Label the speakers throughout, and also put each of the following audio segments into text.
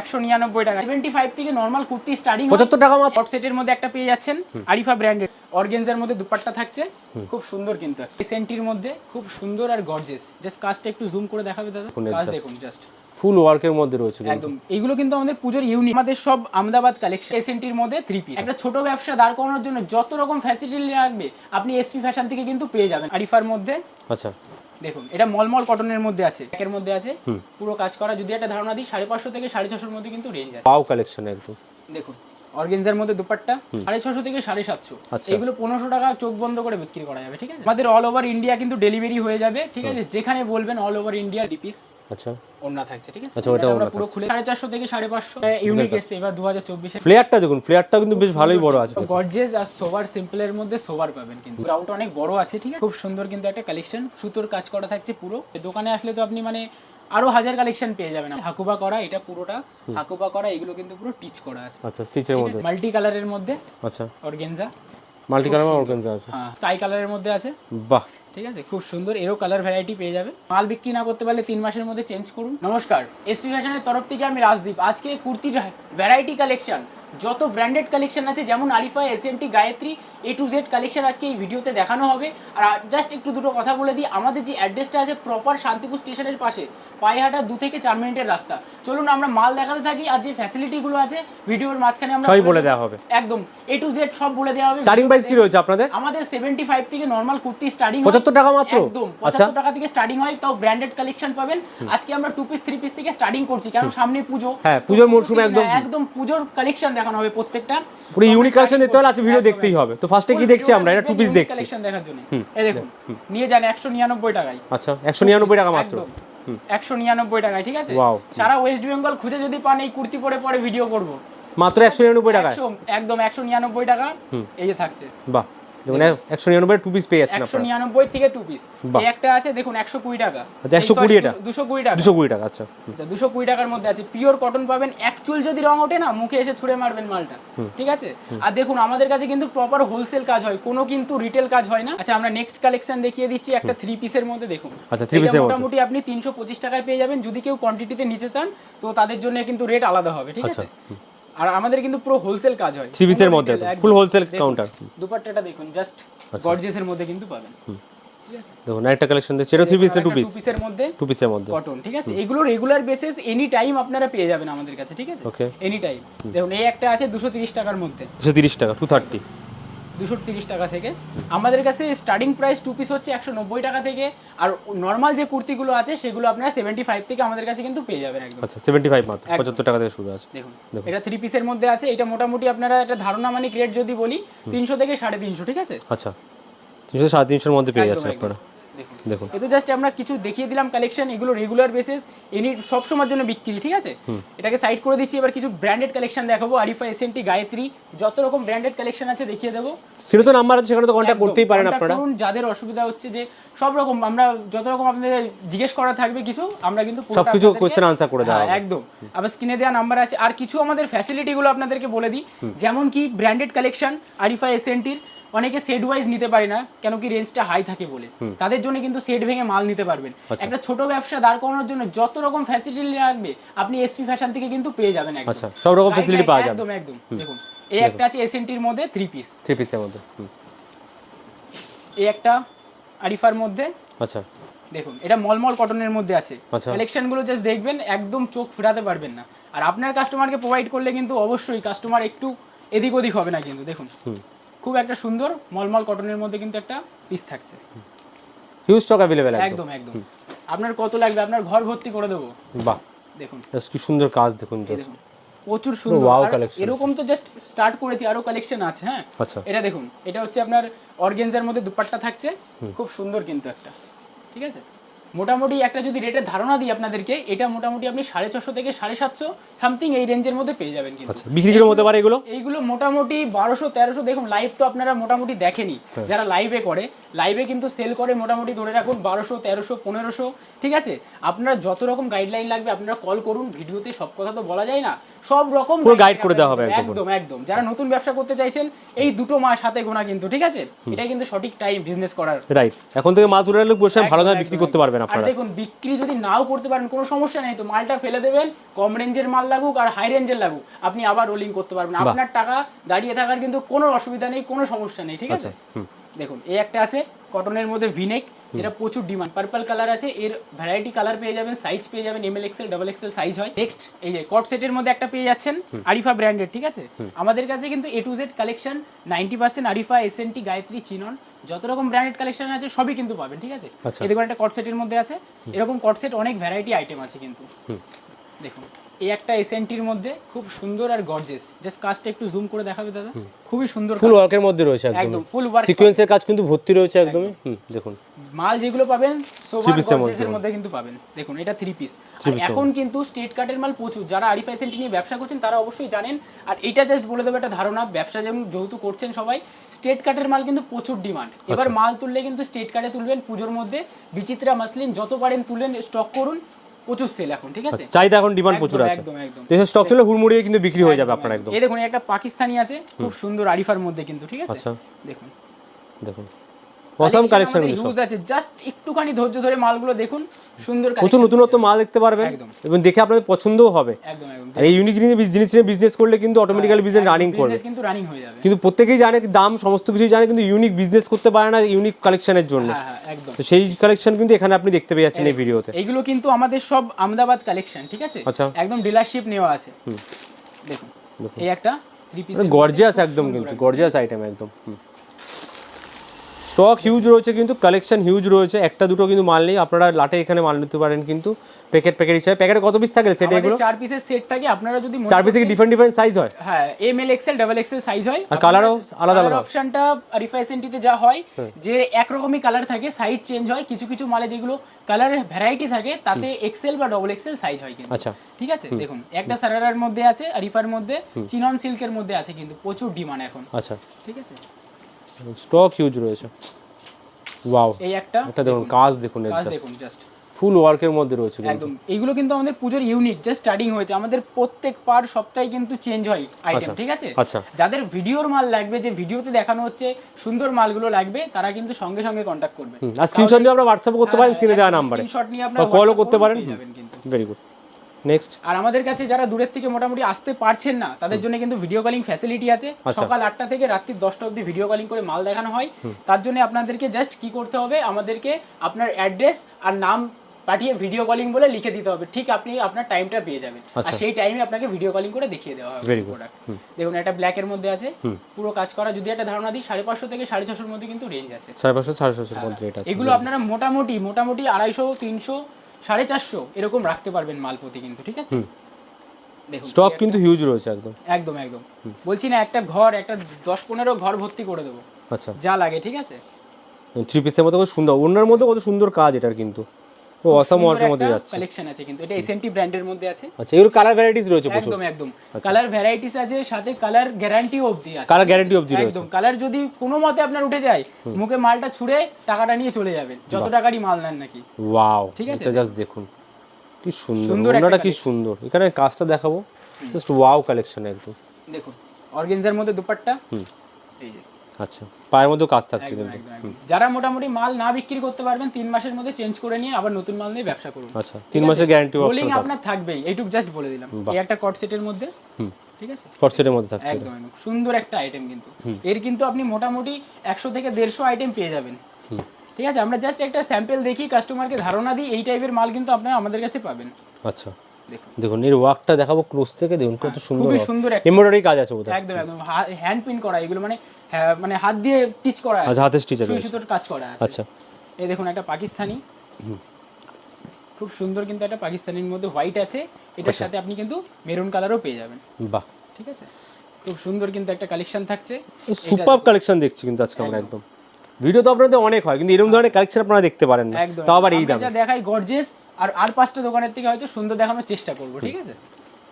Speaker 1: একশো নিরানব্বই টাকা। সেভেন্টি ফাইভ থেকে নর্মাল কুর্তি স্টার্টিং
Speaker 2: পঁচাত্তর টাকা মাত্র।
Speaker 1: হট সেটের মধ্যে একটা পেয়ে যাচ্ছেন আরিফা ব্র্যান্ডের অর্গেনজার মধ্যে দুপাট্টা থাকছে। খুব সুন্দর কিন্তু। সেন্টির মধ্যে খুব সুন্দর আর গর্জেস জাস্ট কাজটা একটু জুম করে দেখাবে দাদা। কাজ দেখুন জাস্ট
Speaker 2: ফুল ওয়ার্কের মধ্যে রয়েছে
Speaker 1: একদম। এইগুলো কিন্তু আমাদের পুজোর ইউনিট আমাদের সব আহমেদাবাদ কালেকশন এসএনটির মধ্যে থ্রি পিস একটা ছোট ব্যবসা দাঁড় করানোর জন্য যত রকম ফ্যাসিলিটি লাগবে আপনি এসপি ফ্যাশন থেকে কিন্তু পেয়ে যাবেন। আরিফার মধ্যে
Speaker 2: আচ্ছা।
Speaker 1: দেখুন এটা মলমল কটনের মধ্যে আছে একের মধ্যে আছে পুরো কাজ করা যদি একটা ধারণা দিই সাড়ে পাঁচশো থেকে সাড়ে ছশোর মধ্যে কিন্তু রেঞ্জ আছে।
Speaker 2: পাও কালেকশন একদম।
Speaker 1: দেখুন অর্গেনজার মধ্যে দুপাট্টা সাড়ে ছশো থেকে সাড়ে সাতশো।
Speaker 2: আচ্ছা।
Speaker 1: এগুলো পনেরোশো টাকা চোখ বন্ধ করে বিক্রি করা যাবে ঠিক আছে? আমাদের অল ওভার ইন্ডিয়া কিন্তু ডেলিভারি হয়ে যাবে ঠিক আছে? যেখানে বলবেন অল ওভার ইন্ডিয়া ডিপিস
Speaker 2: আচ্ছা।
Speaker 1: ওড়না থাকছে ঠিক আছে?
Speaker 2: আচ্ছা, ওটা
Speaker 1: এটা আমরা পুরো খুলে সাড়ে চারশো থেকে সাড়ে পাঁচশো। ইউনিক এসছে এবার দু হাজার চব্বিশে
Speaker 2: ফ্লেয়ারটা দেখুন ফ্লেয়ারটা কিন্তু বেশ ভালোই বড় আছে।
Speaker 1: গর্জেস আর সোভার সিম্পলের মধ্যে সোভার পাবেন কিন্তু। গ্রাউন্ড অনেক বড় আছে ঠিক আছে? খুব সুন্দর কিন্তু একটা কালেকশন সুতোর কাজ করা থাকছে পুরো। দোকানে আসলে তো আপনি মানে আরও হাজার কালেকশন পেয়ে যাবেন। হাকুবা করা এটা পুরোটা হাকুবা করা এগুলো কিন্তু পুরো টিচ করা আছে।
Speaker 2: আচ্ছা স্টিচের মধ্যে?
Speaker 1: মাল্টি কালারের মধ্যে
Speaker 2: আচ্ছা।
Speaker 1: অর্গেনজা
Speaker 2: মাল্টি কালার অর্গানজা আছে?
Speaker 1: হ্যাঁ স্কাই কালারের মধ্যে আছে।
Speaker 2: বাহ।
Speaker 1: ঠিক আছে? খুব সুন্দর এরও কালার ভ্যারাইটি পেয়ে যাবে। মাল বিক্রি না করতে পারলে তিন মাসের মধ্যে চেঞ্জ করুন। নমস্কার এসপি ফ্যাশনের তরফ থেকে আমি রাজদীপ। আজকে কুর্তির ভ্যারাইটি কালেকশন যত ব্র্যান্ডেড কালেকশন আছে যেমন Arifa SNT Gayatri A to Z collection আজকে এই ভিডিওতে দেখানো হবে। আর জাস্ট একটু দুটো কথা বলে দিই আমাদের যে অ্যাড্রেসটা আছে প্রপার শান্তিপুর স্টেশনের পাশে পায়েহাটা দু থেকে চার মিনিটের রাস্তা। চলুন আমরা মাল দেখাতে থাকি আর যে ফ্যাসিলিটিগুলো আছে ভিডিওর মাঝখানে আমরা
Speaker 2: সবই বলে দেওয়া হবে।
Speaker 1: একদম এ টু জেড সব বলে দেওয়া হবে।
Speaker 2: স্টার্টিং প্রাইস কি রয়েছে আপনাদের?
Speaker 1: আমাদের সেভেন্টি ফাইভ থেকে নর্মাল কুর্তি স্টার্টিং
Speaker 2: পঁচাত্তর টাকা মাত্র?
Speaker 1: একদম
Speaker 2: আচ্ছা।
Speaker 1: পঁচাত্তর টাকা থেকে স্টার্টিং হয় তাও ব্র্যান্ডেড কালেকশন পাবেন। আজকে আমরা টু পিস থ্রি পিস থেকে স্টার্টিং করছি কারণ সামনে পুজো।
Speaker 2: হ্যাঁ, পুজোর মরশুমে একদম।
Speaker 1: হ্যাঁ, একদম। পুজোর কালেকশন দেখানো হবে প্রত্যেকটা।
Speaker 2: পুরো ইউনিক কালেকশন দেখতে হলে আজকে ভিডিও দেখতেই হবে। তো ফার্স্টে কি দেখছি আমরা? এটা টু পিস দেখছি।
Speaker 1: কালেকশন দেখার জন্য। এই দেখুন নিয়ে যান একশো নিরানব্বই টাকায়।
Speaker 2: আচ্ছা একশো নিরানব্বই টাকা মাত্র।
Speaker 1: একশো নিরানব্বই টাকায় ঠিক আছে. সারা ওয়েস্ট বেঙ্গল খুঁজে যদি পান এই কুর্তি পরে পরে ভিডিও করব।
Speaker 2: মাত্র একশো নিরানব্বই টাকায়?
Speaker 1: একদম একশো নিরানব্বই টাকা। এই যে থাকছে।
Speaker 2: বাহ। একশো নিরানব্বই টু পিস পেয়ে যাচ্ছেন
Speaker 1: একশো নিরানব্বই থেকে টু পিস একটা আছে দেখুন একশো কুড়ি টাকা।
Speaker 2: আচ্ছা, 120 এটা?
Speaker 1: দুশো কুড়ি টাকা।
Speaker 2: দুশো কুড়ি টাকা আচ্ছা।
Speaker 1: দুশো কুড়ি টাকার মধ্যে আছে। পিওর কটন পাবেন। এক চুল যদি রং ওঠে না মুখে এসে ছুঁড়ে মারবেন মালটা। ঠিক আছে? আর দেখুন আমাদের কাছে কিন্তু প্রপার হোলসেল কাজ হয়। কোনো কিন্তু রিটেল কাজ হয় না। আচ্ছা আমরা নেক্সট কালেকশন দেখিয়ে দিচ্ছি একটা থ্রি পিসের মধ্যে দেখুন।
Speaker 2: আচ্ছা, এর মধ্যে।
Speaker 1: মোটামুটি আপনি তিনশো পঁচিশ টাকায় পেয়ে যাবেন। যদি কেউ কোয়ান্টিটিতে নিচে চান তো তাদের জন্য কিন্তু রেট আলাদা হবে। ঠিক
Speaker 2: আচ্ছা,
Speaker 1: আছে? আর আমাদের কিন্তু পুরো হোলসেল কাজ হয়।
Speaker 2: থ্রি পিসের মধ্যে
Speaker 1: তো
Speaker 2: ফুল হোলসেল কাউন্টার
Speaker 1: দুপাট্টাটা দেখুন জাস্ট
Speaker 2: আচ্ছা।
Speaker 1: গর্জিয়াসের মধ্যে কিন্তু পাবেন।
Speaker 2: দেখুন একটা কালেকশন দেখছি এটা থ্রি পিস টু পিস
Speaker 1: পিসের মধ্যে
Speaker 2: টু পিসের মধ্যে।
Speaker 1: কটন ঠিক আছে? এগুলো রেগুলার বেসিস এনি টাইম আপনারা পেয়ে যাবেন আমাদের কাছে ঠিক আছে?
Speaker 2: ওকে
Speaker 1: এনি টাইম দেখুন এই একটা আছে দুশো তিরিশ টাকার মধ্যে।
Speaker 2: দুশো তিরিশ টাকা টু থার্টি
Speaker 1: দুশো তিরিশ টাকা থেকে। আমাদের কাছে স্টার্টিং প্রাইস টু পিস হচ্ছে একশো নব্বই টাকা থেকে। আর নর্মাল যে কুর্তিগুলো আছে সেগুলো আপনারা সেভেন্টি ফাইভ থেকে আমাদের কাছে কিন্তু পেয়ে যাবেন একদম।
Speaker 2: আচ্ছা সেভেন্টি ফাইভ মাত্র। পঁচাত্তর টাকা থেকে শুরু আছে।
Speaker 1: দেখুন। এটা থ্রি পিসের মধ্যে আছে এটা মোটামুটি আপনারা একটা ধারণা মানে রেট যদি বলি তিনশো থেকে সাড়ে তিনশো ঠিক আছে?
Speaker 2: আচ্ছা তিনশো সাড়ে তিনশোর মধ্যে পেয়ে
Speaker 1: যাচ্ছে
Speaker 2: আপনারা।
Speaker 1: দেখুন। এ তো জাস্ট আমরা কিছু দেখিয়ে দিলাম কালেকশন এগুলো রেগুলার বেসিস এনি সব সময়ের জন্য বিক্রি ঠিক আছে? এটাকে সাইড করে দিচ্ছি এবার কিছু ব্র্যান্ডেড কালেকশন দেখাবো। আরিফা এসএনটি গায়ত্রী যত রকম ব্র্যান্ডেড কালেকশন আছে দেখিয়ে দেবো।
Speaker 2: সেটা তো নাম্বার আছে সেখানে তো কন্ট্যাক্ট করতেই পারেন আপনারা।
Speaker 1: করুন, যাদের অসুবিধা হচ্ছে যে সব রকম আমরা যত রকম আপনাদের জিজ্ঞেস করা থাকবে কিছু আমরা কিন্তু
Speaker 2: সবকিছু
Speaker 1: আপনাদেরকে-
Speaker 2: question answer করে দেওয়া
Speaker 1: হ্যাঁ, একদম। আবার স্ক্রিনে দেওয়া নাম্বার আছে। আর কিছু আমাদের ফ্যাসিলিটি গুলো আপনাদেরকে বলে দিই। যেমন কি ব্র্যান্ডেড কালেকশন আরিফা এসএনটির অনেকে সেট ওয়াইজ নিতে পারে না কেন কি রেঞ্জটা হাই থাকে বলে। তাদের জন্য কিন্তু সেট ভেঙে মাল নিতে পারবেন।
Speaker 2: আচ্ছা।
Speaker 1: একটা ছোট ব্যবসা দাঁড় করানোর জন্য যত রকম ফ্যাসিলিটি লাগবে আপনি এসপি ফ্যাশন থেকে কিন্তু পেয়ে যাবেন একদম।
Speaker 2: আচ্ছা সব রকম
Speaker 1: right,
Speaker 2: পাওয়া যাবে।
Speaker 1: একদম একদম। দেখুন এই একটা আছে এসএনটির মধ্যে থ্রি পিস
Speaker 2: থ্রি পিসের মধ্যে
Speaker 1: এই একটা আরিফার মধ্যে।
Speaker 2: আচ্ছা।
Speaker 1: দেখুন এটা মলমল কটনের মধ্যে আছে।
Speaker 2: আচ্ছা।
Speaker 1: কালেকশনগুলো জাস্ট দেখবেন একদম চোখ ফেরাতে পারবেন না। আর আপনার কাস্টমারকে প্রোভাইড করলে কিন্তু অবশ্যই কাস্টমার একটু এদিক ওদিক হবে না কিন্তু দেখুন। খুব একটা সুন্দর মলমল কটনের মধ্যে কিন্তু একটা পিস থাকছে।
Speaker 2: হিউজ স্টক অ্যাভেলেবেল একদম।
Speaker 1: একদম আপনার কত লাগবে? আপনার ঘর ভর্তি করে দেবো।
Speaker 2: বাহ।
Speaker 1: দেখুন।
Speaker 2: কি সুন্দর কাজ দেখুন জাস্ট
Speaker 1: প্রচুর সুন্দর।
Speaker 2: wow কালেকশন
Speaker 1: এরকম তো জাস্ট স্টার্ট করেছি আরও কালেকশন আছে হ্যাঁ?
Speaker 2: আচ্ছা।
Speaker 1: এটা দেখুন এটা হচ্ছে আপনার অর্গেনজার মধ্যে দুপাট্টা থাকছে। খুব সুন্দর কিন্তু একটা। ঠিক আছে? মোটামুটি একটা যদি রেটের ধারণা দিই আপনাদেরকে এটা মোটামুটি আপনি সাড়ে ছশো থেকে সাড়ে সাতশো সামথিং এই রেঞ্জের মধ্যে পেয়ে যাবেন কিন্তু।
Speaker 2: আচ্ছা বিক্রি কীরকম হতে পারে এগুলো?
Speaker 1: এইগুলো মোটামুটি বারোশো তেরোশো দেখুন লাইভ তো আপনারা মোটামুটি দেখেনি। যারা লাইভে করে লাইভে কিন্তু সেল করে মোটামুটি ধরে রাখুন বারোশো তেরোশো পনেরোশো ঠিক আছে? আপনারা যত রকম গাইডলাইন লাগবে আপনারা কল করুন ভিডিওতে সব কথা তো বলা যায় না। সব রকম
Speaker 2: পুরো
Speaker 1: guide
Speaker 2: করে দেওয়া হবে একদম।
Speaker 1: একদম যারা নতুন ব্যবসা করতে চাইছেন এই দুটো মাস হাতে গোনা কিন্তু ঠিক আছে? এটা কিন্তু সঠিক টাইম বিজনেস করার।
Speaker 2: রাইট এখন থেকে মাল তুলে রাখলে পুরো সময় ভালো দামে বিক্রি করতে পারবেন আপনারা।
Speaker 1: দেখুন বিক্রি যদি নাও করতে পারেন কোনো সমস্যা নেই তো মালটা ফেলে দেবেন কম রেঞ্জের মাল লাগুক আর হাই রেঞ্জের লাগুক। আপনি আবার রোলিং করতে পারবেন। আপনার টাকা দাঁড়িয়ে থাকার কিন্তু কোনো অসুবিধা নেই কোনো সমস্যা নেই ঠিক আছে?
Speaker 2: আচ্ছা
Speaker 1: দেখুন এই একটা আছে কটনের মধ্যে ভিনেক এটা প্রচুর ডিমান্ড পার্পল কালার আছে এর ভ্যারাইটি কালার পেয়ে যাবেন সাইজ পেয়ে যাবেন M L XL double XL size হয়। নেক্সট এই যে কট সেটের মধ্যে একটা পেয়ে যাচ্ছেন আরিফা ব্র্যান্ডের ঠিক আছে? আমাদের কাছে কিন্তু A to Z collection ninety percent Arifa S N T Gayatri chinon যত রকম ব্র্যান্ডেড কালেকশন আছে সবই কিন্তু পাবেন ঠিক আছে?
Speaker 2: আচ্ছা।
Speaker 1: দেখুন একটা কট সেটের মধ্যে আছে। এরকম কট সেট অনেক ভ্যারাইটি আইটেম আছে কিন্তু। দেখুন। এই একটা এসএনটির মধ্যে খুব সুন্দর আর গর্জেস জাস্ট কাজটা একটু জুম করে দেখাবে দাদা? খুবই সুন্দর
Speaker 2: ফুল ওয়ার্কের মধ্যে রয়েছে একদম
Speaker 1: ফুল ওয়ার্ক
Speaker 2: সিকোয়েন্সের কাজ। কিন্তু ভর্তি রয়েছে একদমই। দেখুন।
Speaker 1: মাল যেগুলো পাবেন গর্জেসের
Speaker 2: মধ্যে।
Speaker 1: কিন্তু পাবেন। দেখুন এটা থ্রি পিস
Speaker 2: এর
Speaker 1: এখন কিন্তু স্টেট কার্টের মাল প্রচুর। যারা আরিফা এসএনটি নিয়ে ব্যবসা করছেন তারা অবশ্যই জানেন। আর এটা জাস্ট বলে দেবো একটা ধারণা ব্যবসা যেমন যেহেতু করছেন সবাই স্টেট কার্টের মাল কিন্তু প্রচুর ডিমান্ড
Speaker 2: আচ্ছা।
Speaker 1: এবার মাল তুললে কিন্তু স্টেট কার্টে তুলবেন পুজোর মধ্যে। বিচিত্রা মাসলিন যত পারেন তুলেন স্টক করুন। প্রচুর সেল এখন ঠিক আছে?
Speaker 2: আচ্ছা চাহিদা এখন ডিমান্ড প্রচুর আছে।
Speaker 1: একদম একদম।
Speaker 2: দেশের স্টক তুলে হুড়মুড়িয়ে কিন্তু বিক্রি হয়ে যাবে আপনার একদম।
Speaker 1: এই দেখুন একটা পাকিস্তানি আছে খুব সুন্দর আরিফার মধ্যে কিন্তু ঠিক আছে?
Speaker 2: আচ্ছা।
Speaker 1: দেখুন।
Speaker 2: দেখুন। অসাম কালেকশন
Speaker 1: আছে। জাস্ট একটুখানি ধৈর্য ধরে মালগুলো দেখুন। সুন্দর
Speaker 2: প্রচুর নতুনত্ব মাল দেখতে পারবেন এবং দেখে আপনাদের পছন্দও হবে। আর এই ইউনিক জিনিস নিয়ে বিজনেস করলে কিন্তু অটোমেটিক্যালি বিজনেস রানিং করবে।
Speaker 1: কিন্তু রানিং হয়ে যাবে।
Speaker 2: কিন্তু প্রত্যেকেই জানে দাম সমস্ত কিছুই জানে কিন্তু ইউনিক বিজনেস করতে পারে না ইউনিক কালেকশনের জন্য।
Speaker 1: হ্যাঁ হ্যাঁ
Speaker 2: তো সেই কালেকশন কিন্তু এখানে আপনি দেখতে পেয়ে যাচ্ছেন এই ভিডিওতে।
Speaker 1: এইগুলো কিন্তু আমাদের সব আহমেদাবাদ কালেকশন ঠিক আছে?
Speaker 2: আচ্ছা।
Speaker 1: একদম ডিলারশিপ নেওয়া আছে।
Speaker 2: হুম।
Speaker 1: দেখুন। এই একটা
Speaker 2: গর্জিয়াস একদম কিন্তু গর্জিয়াস আইটেম একদম। স্টক হিউজ রয়েছে কিন্তু কালেকশন হিউজ রয়েছে। একটা দুটো কিন্তু মাল নেই। আপনারা লাটে এখানে মাল নিতে পারেন কিন্তু প্যাকেট প্যাকেট হিসাবে। প্যাকেটে কত পিস থাকে সেটা এগুলো?
Speaker 1: চার পিসের সেট থাকে। আপনারা যদি
Speaker 2: চার পিসে কি ডিফারেন্ট ডিফারেন্ট সাইজ হয়?
Speaker 1: হ্যাঁ M L XL double XL size হয়।
Speaker 2: আর কালারও আলাদা আলাদা।
Speaker 1: অপশনটা আরিফা এসএনটিতে যা হয় যে এক একরকমই কালার থাকে সাইজ চেঞ্জ হয়। কিছু কিছু মালে যেগুলো কালারের ভ্যারাইটি থাকে তাতে এক্সেল বা ডবল এক্সেল সাইজ হয় কিন্তু।
Speaker 2: আচ্ছা।
Speaker 1: ঠিক আছে? দেখুন একটা সারারার মধ্যে আছে আরিফার মধ্যে চিনন সিল্কের মধ্যে আছে কিন্তু প্রচুর ডিমান্ড এখন।
Speaker 2: আচ্ছা।
Speaker 1: ঠিক আছে?
Speaker 2: স্টক হিউজ রয়েছে। ওয়াও
Speaker 1: এই একটা?
Speaker 2: এটা দেখুন কাজ দেখুন এর
Speaker 1: কাজ
Speaker 2: জাস্ট
Speaker 1: দেখুন জাস্ট
Speaker 2: ফুল ওয়ার্কের মধ্যে রয়েছে
Speaker 1: একদম। এইগুলো কিন্তু আমাদের পুজোর ইউনিক জাস্ট স্টার্টিং হয়েছে। আমাদের প্রত্যেক পার সপ্তাহে কিন্তু চেঞ্জ হয় আইটেম ঠিক আছে?
Speaker 2: আচ্ছা।
Speaker 1: যাদের ভিডিওর মাল লাগবে যে ভিডিওতে দেখানো হচ্ছে সুন্দর মালগুলো লাগবে তারা কিন্তু সঙ্গে সঙ্গে কন্ট্যাক্ট করবে
Speaker 2: আর স্ক্রিনশট নিয়ে আপনারা হোয়াটসঅ্যাপে করতে পারেন স্ক্রিনে দেওয়া নাম্বারে
Speaker 1: স্ক্রিনশট নিয়ে আপনারা
Speaker 2: কলও করতে পারেন। ভেরি গুড নেক্সট
Speaker 1: আর আমাদের কাছে যারা দূরের থেকে মোটামুটি আসতে পারছেন না তাদের জন্য কিন্তু ভিডিও কলিং ফ্যাসিলিটি আছে।
Speaker 2: আচ্ছা।
Speaker 1: সকাল আটটা থেকে রাত্রি দশটা অবধি ভিডিও কলিং করে মাল দেখানো হয়। তার জন্য আপনাদেরকে জাস্ট কি করতে হবে? আমাদেরকে আপনার অ্যাড্রেস আর নাম পাঠিয়ে ভিডিও কলিং বলে লিখে দিতে হবে। ঠিক আপনি আপনার টাইমটা পেয়ে যাবেন। আর
Speaker 2: আচ্ছা।
Speaker 1: সেই টাইমে আপনাকে ভিডিও কলিং করে দেখিয়ে দেওয়া হবে দেখুন একটা ব্ল্যাকের মধ্যে আছে। পুরো কাজ করা যদি একটা ধারণা দিই সাড়ে পাঁচশো থেকে সাড়ে ছশোর মধ্যে কিন্তু রেঞ্জ আছে।
Speaker 2: সাড়ে পাঁচশো সাড়ে ছশোর মধ্যে আছে।
Speaker 1: এগুলো আপনারা মোটামুটি মোটামুটি আড়াইশো তিনশো সাড়ে চারশো এরকম রাখতে পারবেন মাল প্রতি কিন্তু ঠিক আছে? দেখুন
Speaker 2: স্টক কিন্তু হিউজ রয়েছে একদম।
Speaker 1: একদম একদম। বলছি না একটা ঘর একটা দশ পনেরো ঘর ভর্তি করে দেবো।
Speaker 2: আচ্ছা।
Speaker 1: যা লাগে ঠিক আছে?
Speaker 2: থ্রি পিসের মধ্যে কত সুন্দর ওনার মধ্যে কত সুন্দর কাজ এটার কিন্তু। ও অসাম ওয়ার্কের মধ্যে যাচ্ছে।
Speaker 1: কালেকশন আছে কিন্তু এটা এসএনটি ব্র্যান্ডের মধ্যে আছে।
Speaker 2: আচ্ছা এগুলো কালার ভ্যারাইটিস রয়েছে প্রচুর।
Speaker 1: একদম একদম। কালার ভ্যারাইটিস আছে সাথে কালার গ্যারান্টি অবধি আছে।
Speaker 2: কালার গ্যারান্টি অবধি রয়েছে।
Speaker 1: একদম কালার যদি কোনো মতে আপনার উঠে যায় মুখে মালটা ছুঁড়ে টাকাটা নিয়ে চলে যাবেন। যত টাকারই মাল নেন নাকি।
Speaker 2: ওয়াও
Speaker 1: ঠিক আছে?
Speaker 2: এটা জাস্ট দেখুন। কি সুন্দর
Speaker 1: সুন্দর
Speaker 2: ওনাটা কি সুন্দর। এখানে কাজটা দেখাবো। জাস্ট ওয়াও কালেকশন একদম।
Speaker 1: দেখুন অর্গেনজার মধ্যে দুপাট্টা। এই যে।
Speaker 2: আচ্ছা পায়ের মধ্যেও কাজ থাকছে কিন্তু।
Speaker 1: যারা মোটামুটি মাল না বিক্রি করতে পারবেন তিন মাসের মধ্যে চেঞ্জ করে নিয়ে আবার নতুন মাল নিয়ে ব্যবসা করুন।
Speaker 2: আচ্ছা তিন মাসের গ্যারান্টি
Speaker 1: রোলিং আপনার থাকবেই এইটুক জাস্ট বলে দিলাম। এই একটা কট সেটের মধ্যে ঠিক আছে?
Speaker 2: ফরসেটের মধ্যে থাকছে
Speaker 1: একদম একদম। সুন্দর একটা আইটেম কিন্তু। এর কিন্তু আপনি মোটামুটি একশো থেকে দেড়শো আইটেম পেয়ে যাবেন। ঠিক আছে? আমরা জাস্ট একটা স্যাম্পল দেখি কাস্টমারকে ধারণা দিই এই টাইপের মাল কিন্তু আপনারা আমাদের কাছে পাবেন।
Speaker 2: আচ্ছা।
Speaker 1: দেখুন।
Speaker 2: এর ওয়ার্কটা দেখাবো ক্লোজ থেকে দেখুন কত সুন্দর
Speaker 1: খুবই সুন্দর
Speaker 2: এমব্রয়ডারি কাজ আছে বোধহয়।
Speaker 1: একদম একদম। হ্যান্ড প্রিন্ট করা এগুলো মানে হ্যাঁ, মানে হাত দিয়ে স্টিচ করা আছে।
Speaker 2: আচ্ছা হাতে স্টিচার
Speaker 1: সুই সুতোর কাজ করা আছে।
Speaker 2: আচ্ছা।
Speaker 1: এই দেখুন একটা পাকিস্তানি। খুব সুন্দর কিন্তু একটা পাকিস্তানির মধ্যে হোয়াইট আছে।
Speaker 2: আচ্ছা।
Speaker 1: এটার সাথে আপনি কিন্তু মেরুন কালারও পেয়ে যাবেন।
Speaker 2: বাহ।
Speaker 1: ঠিক আছে? খুব সুন্দর কিন্তু একটা কালেকশন থাকছে।
Speaker 2: সুপার কালেকশন দেখছি কিন্তু আজকে আমরা একদম। ভিডিও তো আপনাদের অনেক হয় কিন্তু এরকম ধরনের কালেকশন আপনারা দেখতে পারেন না। তাও আবার এই দামে।
Speaker 1: দেখাই গর্জেস আর আর পাঁচটা দোকানের থেকে হয়তো সুন্দর দেখানোর চেষ্টা করব ঠিক আছে?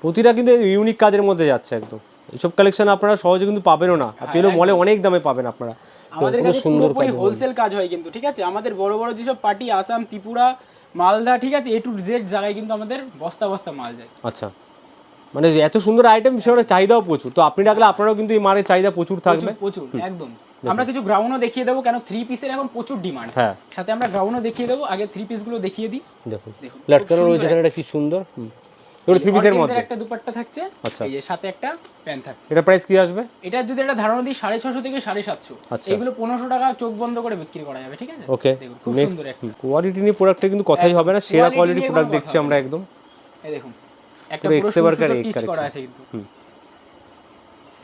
Speaker 2: প্রতিটা কিন্তু ইউনিক কাজের মধ্যে যাচ্ছে একদম। এইসব কালেকশন আপনারা সহজে কিন্তু পাবেনও না।
Speaker 1: হ্যাঁ,
Speaker 2: পেলেও মলে অনেক দামে পাবেন আপনারা।
Speaker 1: আমাদের কাছে
Speaker 2: সুন্দর
Speaker 1: হোলসেল কাজ হয় কিন্তু ঠিক আছে? আমাদের বড় বড় যেসব পার্টি আসাম ত্রিপুরা মালদা ঠিক আছে? এ টু জেড জায়গায় কিন্তু আমাদের বস্তা বস্তা মাল যায়।
Speaker 2: আচ্ছা। মানে এত সুন্দর আইটেম সেটা চাহিদাও প্রচুর। তো আপনি রাখলে আপনারাও কিন্তু এই মালের চাহিদা প্রচুর থাকবে।
Speaker 1: প্রচুর একদম। আমরা কিছু গ্রাউন্ডও দেখিয়ে দেবো কেন থ্রি পিসের এখন প্রচুর ডিমান্ড
Speaker 2: হ্যাঁ।
Speaker 1: সাথে আমরা গ্রাউন্ডও দেখিয়ে দেবো আগে থ্রি পিসগুলো দেখিয়ে দিই।
Speaker 2: দেখুন।
Speaker 1: দেখুন,
Speaker 2: লাটকানো রয়েছে এখানে কি সুন্দর। থ্রি পিসের মধ্যে।
Speaker 1: একটা দুপাট্টা থাকছে
Speaker 2: আচ্ছা।
Speaker 1: এই যে সাথে একটা থাকছে।
Speaker 2: এটা প্রাইস কি আসবে?
Speaker 1: যদি একটা ধারণা দিই সাড়ে ছশো থেকে সাড়ে সাতশো।
Speaker 2: আচ্ছা।
Speaker 1: এগুলো টাকা চোখ বন্ধ করে বিক্রি করা যাবে ঠিক আছে?
Speaker 2: ওকে
Speaker 1: দেখুন খুব সুন্দর একটা।
Speaker 2: কোয়ালিটি নিয়ে প্রোডাক্টে কিন্তু কথাই হবে না সেরা কোয়ালিটি প্রোডাক্ট দেখছি আমরা একদম।
Speaker 1: এই দেখুন একটা
Speaker 2: পুরো
Speaker 1: করা আছে কিন্তু।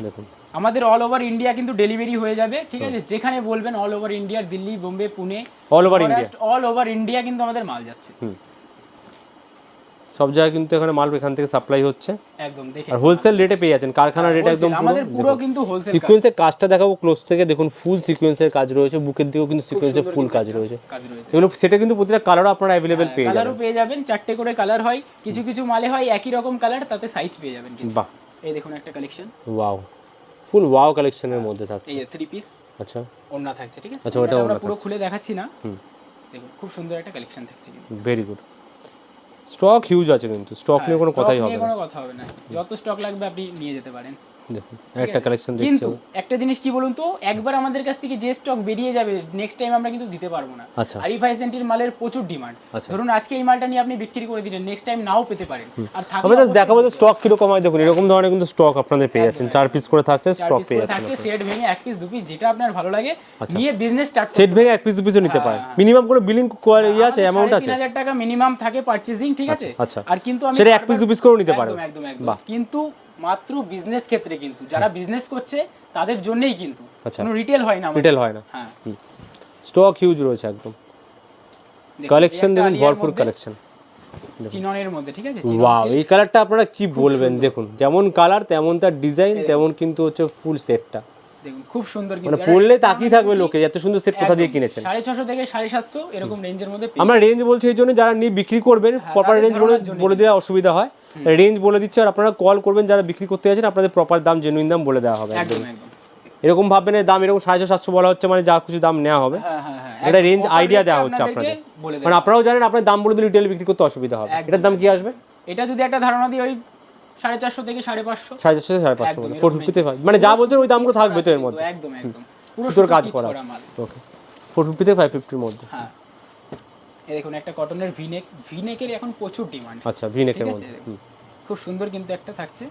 Speaker 2: দেখুন।
Speaker 1: আমাদের অল ওভার ইন্ডিয়া কিন্তু ডেলিভারি হয়ে যাবে ঠিক আছে? যেখানে বলবেন অল ওভার ইন্ডিয়ার Delhi Bombay Pune
Speaker 2: all over India
Speaker 1: all over India কিন্তু আমাদের মাল যাচ্ছে।
Speaker 2: সব জায়গায় কিন্তু এখানে মাল এখান থেকে সাপ্লাই হচ্ছে।
Speaker 1: একদম দেখে
Speaker 2: আর হোলসেল রেটে পেয়ে যাচ্ছেন কারখানা রেট একদম
Speaker 1: আমাদের পুরো কিন্তু হোলসেল
Speaker 2: সিকোয়েন্সের কাজটা দেখাবো ক্লোজ থেকে দেখুন ফুল সিকোয়েন্সের কাজ রয়েছে বুকের দিকেও কিন্তু সিকোয়েন্সের ফুল কাজ রয়েছে। এগুলো সেটা কিন্তু প্রতিটা কালারও আপনারা অ্যাভেলেবেল পেয়ে যাবেন।
Speaker 1: কালারও পেয়ে যাবেন চারটে করে কালার হয় কিছু কিছু মালে হয় একই রকম কালার তাতে সাইজ পেয়ে যাবেন
Speaker 2: বাহ।
Speaker 1: এই দেখুন একটা কালেকশন
Speaker 2: ওয়াও ফুল ওয়াও কালেকশনের মধ্যে থাকছে।
Speaker 1: এই যে থ্রি পিস
Speaker 2: আচ্ছা।
Speaker 1: ওন্না থাকছে ঠিক আছে?
Speaker 2: আচ্ছা, ওটা
Speaker 1: আমরা পুরো খুলে দেখাচ্ছি না।
Speaker 2: হুম।
Speaker 1: দেখুন খুব সুন্দর একটা কালেকশন থাকছে কিন্তু।
Speaker 2: ভেরি গুড স্টক হিউজ আছে কিন্তু। স্টক নিয়ে কোনো কথাই হবে না।
Speaker 1: কোনো কথা হবে না। যত স্টক লাগবে আপনি নিয়ে যেতে পারেন।
Speaker 2: একটা কালেকশন দেখছি
Speaker 1: কিন্তু একটা জিনিস কি বলুন তো একবার আমাদের কাছ থেকে যে স্টক বেরিয়ে যাবে নেক্সট টাইম আমরা কিন্তু দিতে পারব না।
Speaker 2: আচ্ছা।
Speaker 1: আরিফাই সেন্টির মালের প্রচুর ডিমান্ড
Speaker 2: আচ্ছা।
Speaker 1: ধরুন আজকে এই মালটা নিয়ে আপনি বিক্রি করে দিলেন নেক্সট টাইম নাও পেতে পারেন। আর
Speaker 2: আমরা জাস্ট দেখাবো যে স্টক কীরকম হয় দেখুন এরকম ধরনের কিন্তু স্টক আপনাদের পেয়ে যাচ্ছেন। চার পিস করে থাকছে স্টক পেয়ে যাচ্ছেন
Speaker 1: থাকছে সেট ভেঙে এক পিস দু পিস যেটা আপনার ভালো লাগে
Speaker 2: আচ্ছা।
Speaker 1: নিয়ে বিজনেস স্টার্ট
Speaker 2: সেট ভেঙে এক পিস দু পিসও নিতে পারেন। মিনিমাম করে বিলিং ইয়ে আছে অ্যামাউন্ট আছে।
Speaker 1: হাজার টাকা মিনিমাম থাকে পারচেজিং ঠিক আছে। আর কিন্তু আমি
Speaker 2: সেটা এক পিস দু পিস করেও নিতে
Speaker 1: একদম একদম একদম। কিন্তু মাত্র বিজনেস ক্ষেত্রে কিন্তু যারা বিজনেস করছে তাদের জন্যই কিন্তু।
Speaker 2: আচ্ছা।
Speaker 1: কোনো রিটেল হয় না
Speaker 2: রিটেল হয় না।
Speaker 1: হ্যাঁ।
Speaker 2: স্টক হিউজ রয়েছে একদম। কালেকশন দেখুন ভরপুর কালেকশন
Speaker 1: চিননের মধ্যে ঠিক আছে?
Speaker 2: ওয়াও এই কালারটা আপনারা কি বলবেন? দেখুন যেমন কালার তেমন তার ডিজাইন তেমন কিন্তু হচ্ছে ফুল সেটটা
Speaker 1: দেখুন খুব সুন্দর
Speaker 2: মানে পরলে তাকিয়ে থাকবে লোকে এত সুন্দর সেট কোথা দিয়ে কিনেছেন?
Speaker 1: সাড়ে ছশো থেকে সাড়ে সাতশো এরকম রেঞ্জের মধ্যে
Speaker 2: আমরা রেঞ্জ বলছি এই জন্য যারা নিয়ে বিক্রি করবেন প্রপার রেঞ্জ বলে বলে দেওয়া অসুবিধা হয়। রেঞ্জ বলে দিচ্ছে আর আপনারা কল করবেন যারা বিক্রি করতে যাচ্ছেন আপনাদের প্রপার দাম জেনুইন দাম বলে দেওয়া হবে
Speaker 1: একদম
Speaker 2: এরকম ভাববেন না দাম এরকম সাড়ে সাতশো বলা হচ্ছে মানে যা কিছু দাম নেওয়া হবে।
Speaker 1: হ্যাঁ হ্যাঁ হ্যাঁ।
Speaker 2: এটা রেঞ্জ আইডিয়া দেওয়া হচ্ছে আপনাদের। মানে আপনারাও জানেন আপনার দাম বলে দিলে রিটেল বিক্রি করতে অসুবিধা হবে। এটার দাম কি আসবে?
Speaker 1: এটা যদি একটা ধারণা দিই ওই সাড়ে চারশো থেকে সাড়ে পাঁচশো।
Speaker 2: সাড়ে চারশো থেকে সাড়ে পাঁচশো ফোর ফিফটিতে মানে যা বলছেন ওই দামগুলো থাকবে তো এর মধ্যে।
Speaker 1: একদম একদম।
Speaker 2: সুতোর কাজ করা ওকে ফোর ফিফটি থেকে ফাইভ ফিফটির মধ্যে।
Speaker 1: হ্যাঁ। এই দেখুন একটা কটনের ভিনেক ভিনেকের এখন প্রচুর ডিমান্ড
Speaker 2: আচ্ছা ভিনেকের মধ্যে।
Speaker 1: খুব সুন্দর কিন্তু একটা থাকছে।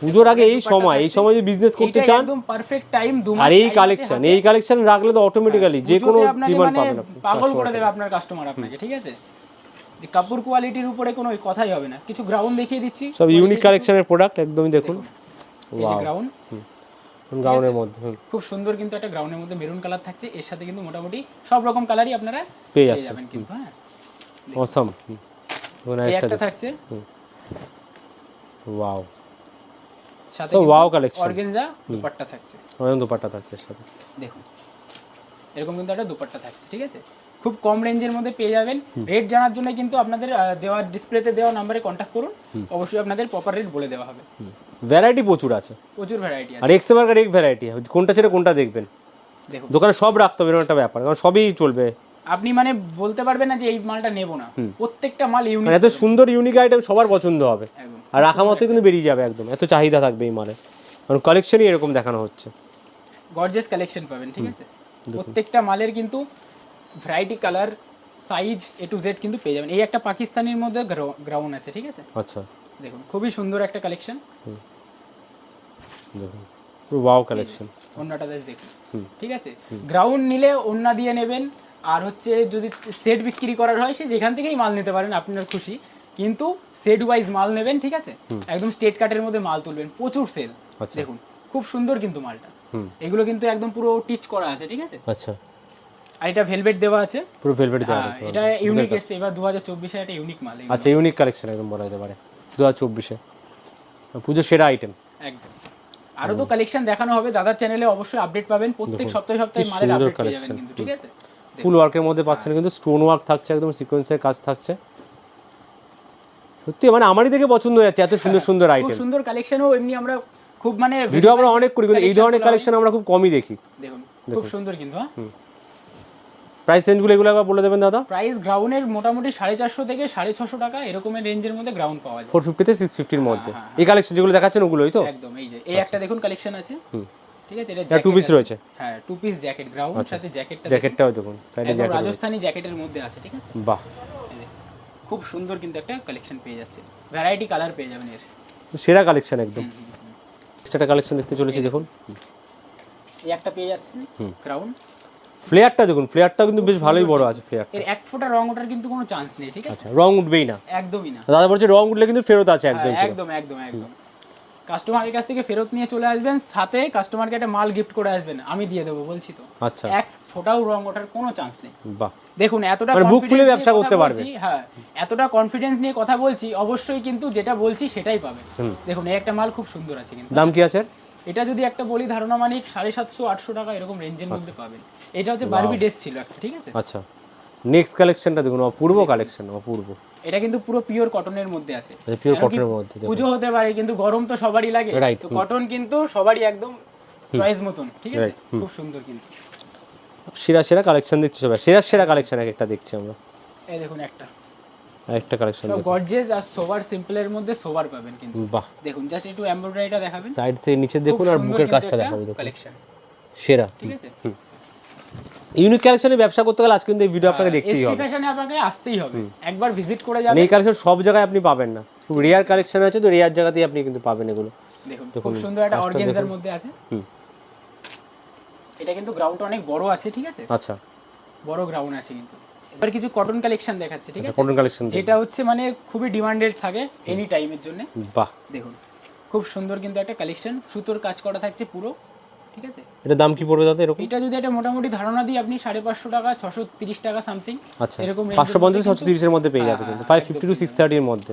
Speaker 2: পুজোর আগে এই সময় এই সময় যদি বিজনেস করতে চান
Speaker 1: একদম পারফেক্ট টাইম দু
Speaker 2: আর এই কালেকশন এই কালেকশন রাখলে তো অটোমেটিক্যালি যে কোনো ডিমান্ড
Speaker 1: মানে
Speaker 2: পাবেন আপনি।
Speaker 1: পাগল করে দেবে আপনার কাস্টমার আপনাকে ঠিক আছে? যে কাপড় কোয়ালিটির উপরে কোনো কথাই হবে না। কিছু গ্রাউন্ড দেখিয়ে দিচ্ছি।
Speaker 2: সব ইউনিক কালেকশনের প্রোডাক্ট একদমই দেখুন।
Speaker 1: গ্রাউন্ড
Speaker 2: গ্রাউন্ডের মধ্যে
Speaker 1: খুব সুন্দর কিন্তু একটা গ্রাউন্ডের মধ্যে মেরুন কালার থাকছে। এর সাথে কিন্তু মোটামুটি সব রকম কালারই আপনারা
Speaker 2: পেয়ে
Speaker 1: যাবেন কিন্তু হ্যাঁ।
Speaker 2: অসাম
Speaker 1: একটা থাকছে।
Speaker 2: ওয়াও
Speaker 1: সাথে
Speaker 2: ওয়াও কালেকশন
Speaker 1: অর্গেনজা দুপাট্টা থাকছে।
Speaker 2: অনেক দুপাট্টা থাকছে সাথে।
Speaker 1: দেখুন। এরকম কিন্তু একটা দুপাট্টা থাকছে ঠিক আছে? খুব কম রেঞ্জের মধ্যে পেয়ে যাবেন। রেট জানার জন্য কিন্তু আপনাদের দেওয়া ডিসপ্লেতে দেওয়া নাম্বারে কন্ট্যাক্ট করুন। অবশ্যই আপনাদের প্রপার রেট বলে দেওয়া হবে।
Speaker 2: ভ্যারাইটি প্রচুর আছে।
Speaker 1: প্রচুর ভ্যারাইটি
Speaker 2: আর এক্স মার্কার এক ভ্যারাইটি কোনটা ছেড়ে কোনটা দেখবেন।
Speaker 1: দেখুন।
Speaker 2: দোকানে সব রাখতে হবে এরকম একটা ব্যাপার। কারণ সবই চলবে।
Speaker 1: আপনি মানে বলতে পারবেন না যে এই মালটা নেব না। প্রত্যেকটা মাল ইউনিক
Speaker 2: মানে এত সুন্দর ইউনিক আইটেম সবার পছন্দ হবে। আর রাখা মতো কিন্তু বেরিয়ে যাবে একদম। এত চাহিদা থাকবে এই মালে। কারণ কালেকশনই এরকম দেখানো হচ্ছে।
Speaker 1: গর্জেস কালেকশন পাবেন ঠিক আছে? প্রত্যেকটা মালের কিন্তু variety colour size A to Z কিন্তু পেয়ে যাবেন। এই একটা পাকিস্তানির মধ্যে গ্রাউন্ড আছে ঠিক আছে?
Speaker 2: আচ্ছা।
Speaker 1: দেখুন খুবই সুন্দর একটা কালেকশন
Speaker 2: দেখুন ওয়াও কালেকশন
Speaker 1: অন্যটা দেশ দেখুন। ঠিক আছে? গ্রাউন্ড নিলে অন্য দিয়ে নেবেন আর হচ্ছে যদি সেট বিক্রি করার হয় সে যেখান থেকেই মাল নিতে পারেন আপনার খুশি। কিন্তু সেট ওয়াইজ মাল নেবেন ঠিক আছে? একদম স্টেট কাটের মধ্যে মাল তুলবেন প্রচুর সেল
Speaker 2: আচ্ছা।
Speaker 1: দেখুন খুব সুন্দর কিন্তু মালটা। এগুলো কিন্তু একদম পুরো টিচ করা আছে ঠিক আছে?
Speaker 2: আচ্ছা।
Speaker 1: আর এটা ভেলভেট দেওয়া আছে।
Speaker 2: পুরো ভেলভেট দেওয়া
Speaker 1: হ্যাঁ,
Speaker 2: আছে
Speaker 1: এটা ইউনিক এসছে এবার দু হাজার চব্বিশে একটা ইউনিক মাল
Speaker 2: আচ্ছা ইউনিক কালেকশন একদম বলা যেতে পারে দু হাজার চব্বিশে। পুজোর সেরা আইটেম
Speaker 1: একদম। আরও তো কালেকশন দেখানো হবে দাদার চ্যানেলে অবশ্যই আপডেট পাবেন প্রত্যেক সপ্তাহে সপ্তাহে মালের আপডেট পেয়ে যাবেন কিন্তু ঠিক আছে?
Speaker 2: ফুল ওয়ার্কের মধ্যে পাচ্ছেন কিন্তু স্টোন ওয়ার্ক থাকছে একদম সিকোয়েন্সের কাজ থাকছে। সত্যি মানে আমারই দেখে পছন্দ হয়ে যাচ্ছে এত সুন্দর সুন্দর
Speaker 1: খুব
Speaker 2: আইটেম
Speaker 1: সুন্দর কালেকশনও এমনি আমরা খুব মানে
Speaker 2: ভিডিও আমরা অনেক করি কিন্তু এই ধরনের কালেকশন আমরা খুব কমই দেখি।
Speaker 1: দেখুন খুব সুন্দর কিন্তু হ্যাঁ?
Speaker 2: প্রাইস রেঞ্জগুলো এগুলো একবার বলে দেবেন দাদা?
Speaker 1: প্রাইস গ্রাউন্ডের মোটামুটি সাড়ে চারশো থেকে সাড়ে ছশো টাকা এরকমের রেঞ্জের মধ্যে গ্রাউন্ড পাওয়া যায়।
Speaker 2: ফোর ফিফটিতে সিক্স ফিফটির মধ্যে।
Speaker 1: হ্যাঁ,
Speaker 2: এই কালেকশন যেগুলো দেখাচ্ছেন ওগুলোই তো?
Speaker 1: একদম এই যে এই একটা দেখুন কালেকশন আছে। ঠিক আছে এটা
Speaker 2: টু পিস রয়েছে?
Speaker 1: হ্যাঁ টু পিস জ্যাকেট গ্রাউন্ড সাথে জ্যাকেটটা
Speaker 2: জ্যাকেটটাও দেখুন সাইডে জ্যাকেট
Speaker 1: রাজস্থানি জ্যাকেটের মধ্যে আছে ঠিক আছে?
Speaker 2: বাহ।
Speaker 1: খুব সুন্দর কিন্তু একটা কালেকশন পেয়ে যাচ্ছে। ভ্যারাইটি কালার পেয়ে যাবেন এর।
Speaker 2: সেরা কালেকশন একদম। এক্সট্রা কালেকশন দেখতে চলেছি দেখুন।
Speaker 1: এই একটা পেয়ে যাচ্ছেন। গ্রাউন্ড
Speaker 2: ফ্লেয়ারটা দেখুন ফ্লেয়ারটাও কিন্তু বেশ ভালোই বড় আছে ফ্লেয়ার
Speaker 1: এর এক ফোঁটা রং ওঠার কিন্তু কোনো চান্স নেই ঠিক আছে?
Speaker 2: আচ্ছা রং উঠবেই না।
Speaker 1: একদমই না।
Speaker 2: দাদা বলছে রং উঠলে কিন্তু ফেরত আছে
Speaker 1: হ্যাঁ,
Speaker 2: একদম
Speaker 1: একদম একদম একদম। কাস্টমারের কাছ থেকে ফেরত নিয়ে চলে আসবেন সাথে কাস্টমারকে একটা মাল গিফট করে আসবেন আমি দিয়ে দেবো বলছি তো।
Speaker 2: আচ্ছা।
Speaker 1: এক ফোঁটাও রং ওঠার কোনো চান্স নেই।
Speaker 2: বাহ।
Speaker 1: দেখুন এতটা
Speaker 2: মানে বুক ফুলে ব্যবসা করতে পারবে।
Speaker 1: হ্যাঁ এতটা কনফিডেন্স নিয়ে কথা বলছি অবশ্যই কিন্তু যেটা বলছি সেটাই পাবেন।
Speaker 2: হুম।
Speaker 1: দেখুন এই একটা মাল খুব সুন্দর আছে কিন্তু।
Speaker 2: দাম কি আছে
Speaker 1: এটা যদি একটা বলি ধারণা মানিক সাড়ে সাতশো আটশো টাকা এরকম রেঞ্জের মধ্যে পাবেন। এটা হচ্ছে বারবি ড্রেস ছিল একটা ঠিক আছে?
Speaker 2: আচ্ছা। নেক্সট কালেকশনটা দেখুন অপূর্ব কালেকশন অপূর্ব।
Speaker 1: এটা কিন্তু পুরো পিওর কটনের মধ্যে আছে।
Speaker 2: পিওর
Speaker 1: কি
Speaker 2: কটনের মধ্যে।
Speaker 1: পুজো হতে পারে কিন্তু গরম তো সবারই লাগে। তো কটন কিন্তু সবারই একদম চয়েস মতন ঠিক আছে? খুব সুন্দর কিন্তু।
Speaker 2: সেরা সেরা কালেকশন দেখছি সবাই। সেরা সেরা কালেকশন এক একটা দেখছি আমরা।
Speaker 1: এই দেখুন একটা।
Speaker 2: একটা কালেকশন
Speaker 1: সব গর্জেস আর সোবার সিম্পলের মধ্যে সোবার পাবেন কিন্তু।
Speaker 2: বাহ।
Speaker 1: দেখুন জাস্ট একটু এমব্রয়ডারিটা দেখাবেন।
Speaker 2: সাইড থেকে নিচে দেখুন আর বুকের কাজটা দেখাবো দেখুন।
Speaker 1: কালেকশন
Speaker 2: সেরা।
Speaker 1: ঠিক আছে?
Speaker 2: ইউনিক কালেকশনে ব্যবসা করতে গেলে আজ কিন্তু এই ভিডিও আপনাকে দেখতেই হবে।
Speaker 1: ফ্যাশনে আপনাকে আসতেই হবে। একবার ভিজিট করে যাবেন।
Speaker 2: এই কালেকশন সব জায়গায় আপনি পাবেন না। খুব রেয়ার কালেকশন আছে তো রেয়ার জায়গাতেই আপনি কিন্তু পাবেন এগুলো।
Speaker 1: দেখুন খুব সুন্দর একটা অর্গানজার মধ্যে আছে। এটা কিন্তু গ্রাউন্ডটা অনেক বড় আছে ঠিক আছে?
Speaker 2: আচ্ছা।
Speaker 1: বড় গ্রাউন্ড আছে কিন্তু। এবার কিছু কটন কালেকশন দেখাচ্ছে ঠিক
Speaker 2: আচ্ছা
Speaker 1: আছে?
Speaker 2: কটন কালেকশন
Speaker 1: যেটা হচ্ছে মানে খুবই ডিমান্ডেড থাকে এনি টাইমের জন্য।
Speaker 2: বাহ।
Speaker 1: দেখুন খুব সুন্দর কিন্তু একটা কালেকশন সুতোর কাজ করা থাকছে পুরো ঠিক আছে?
Speaker 2: এটা দাম কি পড়বে দাদা এরকম?
Speaker 1: এটা যদি একটা মোটামুটি ধারণা দিই আপনি সাড়ে পাঁচশো টাকা ছশো তিরিশ টাকা সামথিং
Speaker 2: আচ্ছা
Speaker 1: এরকম range
Speaker 2: পাঁচশো
Speaker 1: এর মধ্যে
Speaker 2: পেয়ে যাবে কিন্তু ফাইভ ফিফটি টু সিক্স থার্টির মধ্যে।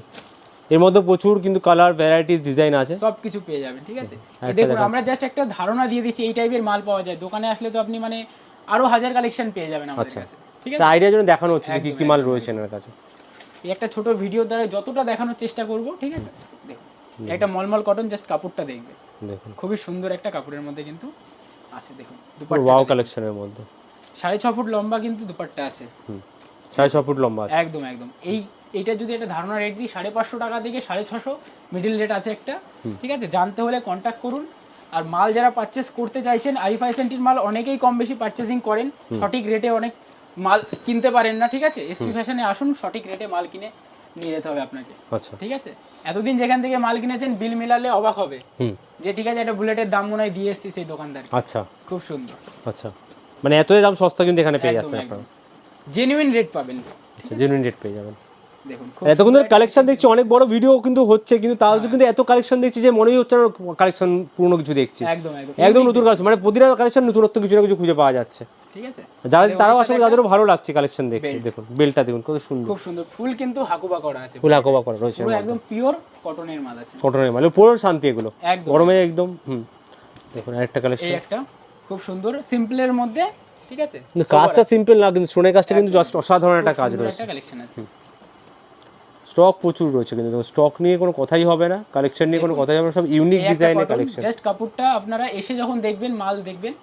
Speaker 2: এর মধ্যে প্রচুর কিন্তু কালার ভ্যারাইটিস ডিজাইন আছে।
Speaker 1: সব কিছু পেয়ে যাবেন ঠিক আছে? দেখুন আমরা জাস্ট একটা ধারণা দিয়ে দিচ্ছি এই টাইপের মাল পাওয়া যায়। দোকানে আসলে তো আপনি মানে আরও হাজার কালেকশন পেয়ে যাবেন আমাদের
Speaker 2: আচ্ছা।
Speaker 1: কাছে। ঠিক আছে?
Speaker 2: আইডিয়ার জন্য দেখানো হচ্ছে যে কি কি মাল রয়েছে এনার কাছে।
Speaker 1: এই একটা ছোট ভিডিও দ্বারা যতটা দেখানোর চেষ্টা করব ঠিক আছে? একটা মলমল কটন জাস্ট কাপড়টা দেখবে।
Speaker 2: দেখুন।
Speaker 1: খুবই সুন্দর একটা কাপড়ের মধ্যে কিন্তু আছে দেখুন দুপাট্টা
Speaker 2: ওয়াও কালেকশনের মধ্যে।
Speaker 1: সাড়ে ছ ফুট লম্বা কিন্তু দুপাট্টা আছে।
Speaker 2: সাড়ে ছ ফুট লম্বা আছে।
Speaker 1: একদম একদম। এই এইটা যদি একটা ধারণা রেট দিই সাড়ে পাঁচশো টাকা থেকে সাড়ে ছশো মিডিল রেট আছে একটা ঠিক আছে? জানতে হলে কন্ট্যাক্ট করুন। আর মাল যারা পারচেস করতে চাইছেন আই ফাই সেন্টির মাল অনেকেই কম বেশি পারচেসিং করেন। সঠিক রেটে অনেক মাল কিনতে পারেন না ঠিক আছে? এসপি ফ্যাশনে আসুন সঠিক রেটে মাল কিনে নিয়ে যেতে হবে আপনাকে
Speaker 2: আচ্ছা।
Speaker 1: ঠিক আছে? এতদিন যেখান থেকে মাল কিনেছেন বিল মিলালে অবাক হবে।
Speaker 2: হুম।
Speaker 1: যে ঠিক আছে একটা বুলেটের দাম মনে হয় দিয়ে এসছি সেই দোকানদার।
Speaker 2: আচ্ছা।
Speaker 1: খুব সুন্দর।
Speaker 2: আচ্ছা। মানে এতই দাম সস্তা কিন্তু এখানে পেয়ে
Speaker 1: যাচ্ছে
Speaker 2: যাচ্ছেন আপনারা।
Speaker 1: জেনুইন রেট পাবেন।
Speaker 2: আচ্ছা জেনুইন রেট পেয়ে যাবেন। এতক্ষণ ধরে কালেকশন দেখছি অনেক বড় ভিডিও কিন্তু হচ্ছে কিন্তু তাও
Speaker 1: হ্যাঁ।
Speaker 2: কিন্তু এত কালেকশন দেখছি যে মনেই হচ্ছে কালেকশন পুরনো কিছু দেখছি।
Speaker 1: একদম একদম।
Speaker 2: নতুন কালেকশন মানে প্রতিটা কালেকশন নতুনত্ব কিছু না কিছু খুঁজে পাওয়া যাচ্ছে।
Speaker 1: ঠিক আছে?
Speaker 2: যারা তারাও আসলে তাদেরও ভালো লাগছে কালেকশন দেখতে দেখুন বেলটা দেখুন কত সুন্দর।
Speaker 1: খুব সুন্দর। ফুল কিন্তু হাকুবা করা আছে।
Speaker 2: ফুল আকোবা করা রয়েছে
Speaker 1: পুরো একদম পিওর কটনের মাল আছে।
Speaker 2: কটনের মানে পুরো শান্তি এগুলো। গরমে একদম হুম। দেখুন আরেকটা কালেকশন
Speaker 1: একটা খুব সুন্দর। সিম্পলের মধ্যে ঠিক আছে?
Speaker 2: কাজটা সিম্পল না কিন্তু সোনের কাজটা কিন্তু জাস্ট অসাধারণ একটা কাজ রয়েছে।
Speaker 1: কালেকশন আছে।
Speaker 2: স্টক প্রচুর রয়েছে কিন্তু স্টক নিয়ে কোনো কথাই হবে না কালেকশন নিয়ে কোনো কথাই হবে না সব ইউনিক ডিজাইনের কালেকশন
Speaker 1: জাস্ট কাপড়টা আপনারা এসে যখন দেখবেন মাল দেখবেন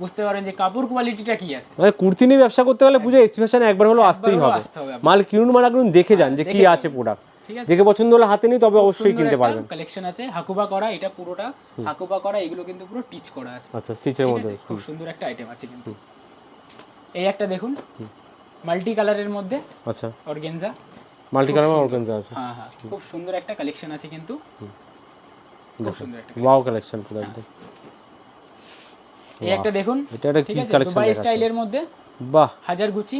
Speaker 1: বুঝতে পারেন যে কাপড় কোয়ালিটিটা কি আছে।
Speaker 2: মানে কুর্তি নিয়ে ব্যবসা করতে গেলে পুজো এক্সপ্রেশনে একবার হলো আসতেই হবে। মাল কিনুন মানে একদম দেখে যান যে কি আছে প্রোডাক্ট
Speaker 1: ঠিক আছে।
Speaker 2: দেখে পছন্দ হলে হাতে নিই তবে অবশ্যই কিনতে পারবেন।
Speaker 1: কালেকশন আছে হাকুবা করা এটা পুরোটা হাকুবা করা এগুলো কিন্তু পুরো টিচ করা আছে।
Speaker 2: আচ্ছা স্টিচের মধ্যে।
Speaker 1: খুব সুন্দর একটা আইটেম আছে কিন্তু। এই একটা দেখুন মাল্টি কালারের মধ্যে
Speaker 2: আচ্ছা।
Speaker 1: অর্গেনজা
Speaker 2: মাল্টি কালার অর্গানজা আছে।
Speaker 1: হ্যাঁ হ্যাঁ খুব সুন্দর একটা কালেকশন আছে কিন্তু। খুব সুন্দর একটা
Speaker 2: ওয়াও কালেকশন পুরো একদম।
Speaker 1: এই একটা দেখুন।
Speaker 2: এটা একটা কি কালেকশন
Speaker 1: দুবাই স্টাইলের মধ্যে।
Speaker 2: বাহ।
Speaker 1: হাজার গুচি।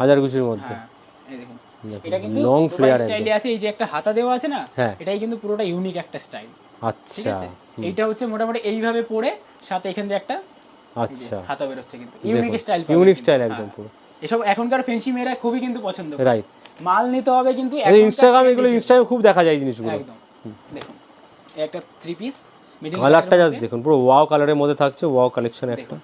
Speaker 2: হাজার গুছির মধ্যে।
Speaker 1: হ্যাঁ এই দেখুন।
Speaker 2: দেখুন,
Speaker 1: এটা কিন্তু
Speaker 2: long
Speaker 1: দুবাই স্টাইলে আছে। এই যে একটা হাতা দেওয়া আছে না
Speaker 2: হ্যাঁ।
Speaker 1: এটাই কিন্তু পুরোটা ইউনিক একটা স্টাইল ঠিক
Speaker 2: আচ্ছা
Speaker 1: আছে এইটা হচ্ছে মোটামুটি এইভাবে পরে সাথে এখানে যে একটা
Speaker 2: আচ্ছা।
Speaker 1: হাতা বেরোচ্ছে কিন্তু। ইউনিক স্টাইল
Speaker 2: ইউনিক স্টাইল একদম পুরো।
Speaker 1: এসব এখনকার ফেন্সি মেয়েরা খুবই কিন্তু পছন্দ করে।
Speaker 2: রাইট
Speaker 1: মাল নিতে হবে কিন্তু এই
Speaker 2: ইনস্টাগ্রাম এগুলো। ইনস্টাগ্রামে খুব দেখা যায় জিনিসগুলো।
Speaker 1: একদম। দেখুন একটা থ্রি পিস
Speaker 2: কালারটা জাস্ট দেখুন পুরো ওয়াও কালারের মধ্যে থাকছে ওয়াও কালেকশন একটা।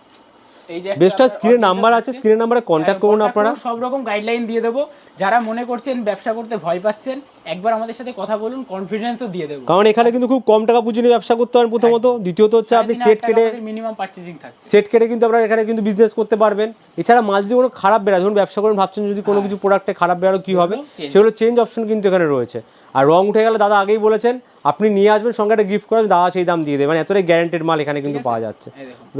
Speaker 2: বেস্টটা স্ক্রিনে নাম্বার আছে স্ক্রিনের নাম্বারে কন্ট্যাক্ট করুন আপনারা।
Speaker 1: সব রকম গাইডলাইন দিয়ে দেবো। যারা মনে করছেন ব্যবসা করতে ভয় পাচ্ছেন একবার আমাদের সাথে কথা বলুন কনফিডেন্সও দিয়ে দেবো।
Speaker 2: কারণ এখানে কিন্তু খুব কম টাকা পুঁজি নিয়ে ব্যবসা করতে পারেন প্রথমত। দ্বিতীয়ত হচ্ছে আপনি সেট কেটে
Speaker 1: মিনিমাম পারচেজিং থাকছে।
Speaker 2: সেট কেটে কিন্তু আপনারা এখানে কিন্তু বিজনেস করতে পারবেন। এছাড়া মাল যদি কোনো খারাপ বেড়ায় ধরুন ব্যবসা করেন ভাবছেন যদি কোনো কিছু প্রোডাক্টে খারাপ বেরো কী হবে? সেগুলো চেঞ্জ অপশন কিন্তু এখানে রয়েছে। আর রং উঠে গেলে দাদা আগেই বলেছেন আপনি নিয়ে আসবেন সঙ্গে একটা গিফট করেন দাদা সেই দাম দিয়ে দেবেন এতটাই গ্যারান্টেড মাল এখানে কিন্তু পাওয়া যাচ্ছে।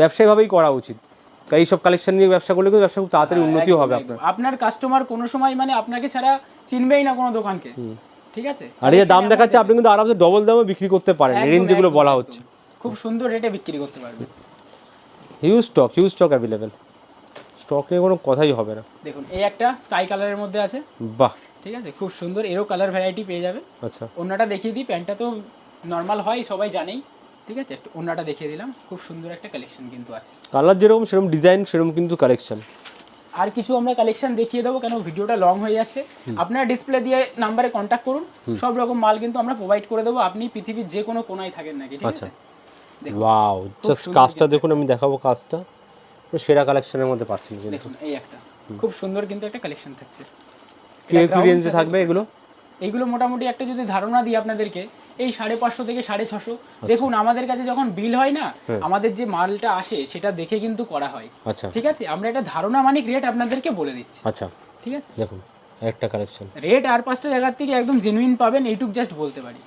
Speaker 2: ব্যবসায়ীভাবেই করা উচিত। এইসব কালেকশন নিয়ে ব্যবসা করলে কিন্তু ব্যবসা খুব তাড়াতাড়ি উন্নতিও হবে আপনার।
Speaker 1: আপনার কাস্টমার কোনো সময় মানে আপনাকে ছাড়া চিনবেই না কোনো দোকানকে। ঠিক আছে?
Speaker 2: আর এই দাম দেখাচ্ছে আপনি কিন্তু আরামসে ডবল দামে বিক্রি করতে পারেন রেঞ্জ যেগুলো বলা হচ্ছে।
Speaker 1: খুব সুন্দর রেটে বিক্রি করতে পারবেন।
Speaker 2: Huge stock huge stock available stock নিয়ে কোনো কথাই হবে না।
Speaker 1: দেখুন এই একটা স্কাই কালারের মধ্যে আছে।
Speaker 2: বাহ।
Speaker 1: ঠিক আছে? খুব সুন্দর এরও কালার ভ্যারাইটি পেয়ে যাবে।
Speaker 2: আচ্ছা।
Speaker 1: অন্যটা দেখিয়ে দিই প্যান্টটা তো নর্মাল হয় সবাই জানেই। ঠিক আছে? একটু অন্যটা দেখিয়ে দিলাম। খুব সুন্দর একটা কালেকশন কিন্তু আছে।
Speaker 2: কালার যেরকম সেরকম ডিজাইন সেরকম কিন্তু কালেকশন
Speaker 1: আর কিছু আমরা কালেকশন দেখিয়ে দেবো কেন ভিডিওটা লং হয়ে যাচ্ছে। আপনারা ডিসপ্লে দিয়ে নাম্বারে কন্ট্যাক্ট করুন। সব রকম মাল কিন্তু আমরা প্রোভাইড করে দেবো। আপনি পৃথিবীর যে কোনো কোনায় থাকেন নাকি ঠিক
Speaker 2: আচ্ছা।
Speaker 1: আছে?
Speaker 2: ওয়াও জাস্ট কাজটা দেখুন আমি দেখাবো কাজটা। সেরা কালেকশনের মধ্যে পাচ্ছেন কিন্তু
Speaker 1: দেখুন এই একটা। খুব সুন্দর কিন্তু একটা কালেকশন থাকছে।
Speaker 2: কি কি রেঞ্জে থাকবে এগুলো?
Speaker 1: এইগুলো মোটামুটি একটা যদি ধারণা দিই আপনাদেরকে এই সাড়ে পাঁচশো থেকে সাড়ে ছশো। দেখুন আমাদের কাছে যখন বিল হয় না আমাদের যে মালটা আসে সেটা দেখে কিন্তু করা হয়।
Speaker 2: আচ্ছা।
Speaker 1: ঠিক আছে? আমরা একটা ধারণা মানিক রেট আপনাদেরকে বলে দিচ্ছি।
Speaker 2: আচ্ছা।
Speaker 1: ঠিক আছে?
Speaker 2: দেখুন একটা কালেকশন
Speaker 1: রেট আর পাঁচটা জায়গার থেকে একদম জেনুইন পাবেন এইটুক জাস্ট বলতে পারি।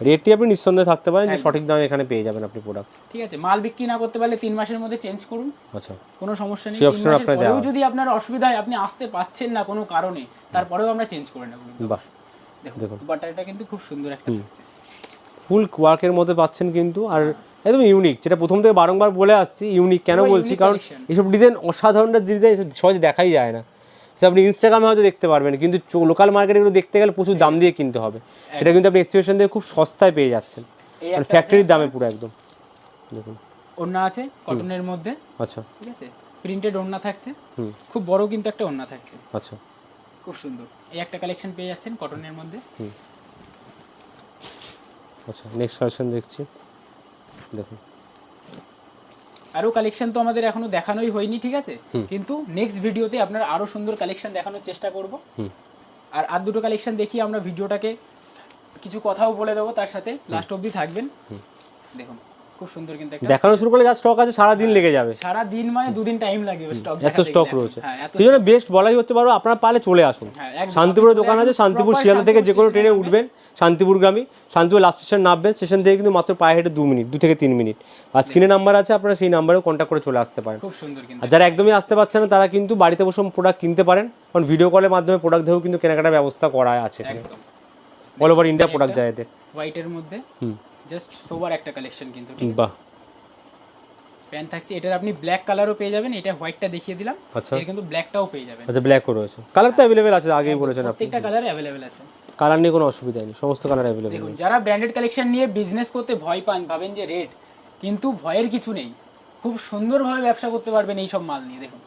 Speaker 2: রেটটি আপনি নিঃসন্দেহে থাকতে পারেন যে সঠিক দামে এখানে পেয়ে যাবেন আপনি প্রোডাক্ট
Speaker 1: ঠিক আছে? মাল বিক্রি না করতে পারলে তিন মাসের মধ্যে চেঞ্জ করুন।
Speaker 2: আচ্ছা।
Speaker 1: কোনো সমস্যা নেই পরেও যদি আপনার অসুবিধা হয় আপনি আসতে পাচ্ছেন না কোনো কারণে তারপরেও আমরা চেঞ্জ করে নেব।
Speaker 2: বাহ।
Speaker 1: দেখুন
Speaker 2: দেখুন।
Speaker 1: বাটারটা কিন্তু খুব সুন্দর একটা
Speaker 2: ফুল ওয়ার্কের মধ্যে পাচ্ছেন কিন্তু আর একদম ইউনিক যেটা প্রথম থেকে বারংবার বলে আসছি ইউনিক কেন বলছি? কারণ। এইসব ডিজাইন অসাধারণ ডিজাইন সহজে দেখাই যায় না। সে আপনি ইনস্টাগ্রামে হয়তো দেখতে পারবেন কিন্তু লোকাল মার্কেটে এগুলো দেখতে গেলে প্রচুর দাম দিয়ে কিনতে হবে। সেটা কিন্তু আপনি এক্সিবিশন থেকে খুব সস্তায় পেয়ে যাচ্ছেন। আর ফ্যাক্টরির দামে পুরো একদম। দেখুন।
Speaker 1: ওড়না আছে কটনের মধ্যে।
Speaker 2: আচ্ছা।
Speaker 1: ঠিক আছে? প্রিন্টেড ওড়না থাকছে। খুব বড় কিন্তু একটা ওড়না থাকছে।
Speaker 2: আচ্ছা।
Speaker 1: খুব সুন্দর। এই একটা কালেকশন পেয়ে যাচ্ছেন কটনের মধ্যে।
Speaker 2: আচ্ছা নেক্সট কালেকশন দেখছি। দেখুন।
Speaker 1: আরও কালেকশন তো আমাদের এখনও দেখানোই হয়নি ঠিক আছে? কিন্তু নেক্সট ভিডিওতে আপনার আরও সুন্দর কালেকশন দেখানোর চেষ্টা করব। আর আর দুটো কালেকশন দেখিয়ে আমরা ভিডিওটাকে কিছু কথাও বলে দেবো তার সাথে লাস্ট অবধি থাকবেন। দেখুন। খুব সুন্দর কিন্তু
Speaker 2: দেখানো শুরু করলে যা স্টক আছে সারা দিন লেগে যাবে।
Speaker 1: সারা দিন মানে দুদিন টাইম লাগবে স্টক
Speaker 2: এত স্টক রয়েছে।
Speaker 1: হ্যাঁ
Speaker 2: সেই জন্য বেস্ট বলাই হচ্ছে পারো আপনারা পারলে চলে আসুন।
Speaker 1: হ্যাঁ
Speaker 2: শান্তিপুরের দোকান আছে শান্তিপুর শিয়ালদা থেকে যে কোনো ট্রেনে উঠবেন শান্তিপুরগামী শান্তিপুর লাস্ট স্টেশন নামবেন স্টেশন থেকে কিন্তু মাত্র পায়ে হেঁটে দু মিনিট দু থেকে তিন মিনিট আর স্ক্রিনে নাম্বার আছে আপনারা সেই নাম্বারেও কন্ট্যাক্ট করে চলে আসতে পারেন।
Speaker 1: খুব সুন্দর
Speaker 2: আর যারা একদমই আসতে পারছে না তারা কিন্তু বাড়িতে বসে প্রোডাক্ট কিনতে পারেন। কারণ ভিডিও কলের মাধ্যমে প্রোডাক্ট দিয়েও কিন্তু কেনাকাটার ব্যবস্থা করা আছে অল ওভার ইন্ডিয়া প্রোডাক্ট যায় এদের।
Speaker 1: হোয়াইটের মধ্যে
Speaker 2: হুম।
Speaker 1: জাস্ট সোবার একটা কালেকশন কিন্তু
Speaker 2: বাহ।
Speaker 1: প্যান্ট থাকছে এটার আপনি ব্ল্যাক কালারও পেয়ে যাবেন এটা হোয়াইটটা দেখিয়ে দিলাম।
Speaker 2: আচ্ছা।
Speaker 1: এর কিন্তু ব্ল্যাকটাও পেয়ে যাবেন।
Speaker 2: আচ্ছা ব্ল্যাকও রয়েছে। কালার তো অ্যাভেলেবেল আছে আগেই বলেছেন আপনি।
Speaker 1: প্রত্যেকটা কালার অ্যাভেলেবেল আছে।
Speaker 2: কালার নিয়ে কোনো অসুবিধা নেই সমস্ত কালার অ্যাভেলেবেল
Speaker 1: দেখুন যারা ব্র্যান্ডেড কালেকশন নিয়ে বিজনেস করতে ভয় পান ভাবেন যে রেট কিন্তু ভয়ের কিছু নেই। খুব সুন্দরভাবে ব্যবসা করতে পারবেন এই সব মাল নিয়ে দেখুন।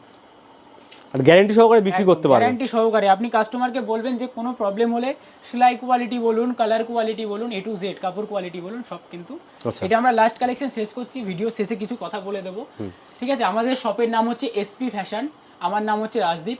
Speaker 2: আর গ্যারেন্টি সহকারে বিক্রি করতে পারবেন।
Speaker 1: গ্যারান্টি সহকারে। আপনি কাস্টমারকে বলবেন যে কোনো প্রবলেম হলে সেলাই কোয়ালিটি বলুন কালার কোয়ালিটি বলুন এ টু জেড কাপড় কোয়ালিটি বলুন সব কিন্তু।
Speaker 2: আচ্ছা।
Speaker 1: এটা আমরা লাস্ট কালেকশন শেষ করছি ভিডিও শেষে কিছু কথা বলে দেবো। ঠিক আছে? আমাদের শপের নাম হচ্ছে এসপি ফ্যাশন আমার নাম হচ্ছে রাজদীপ।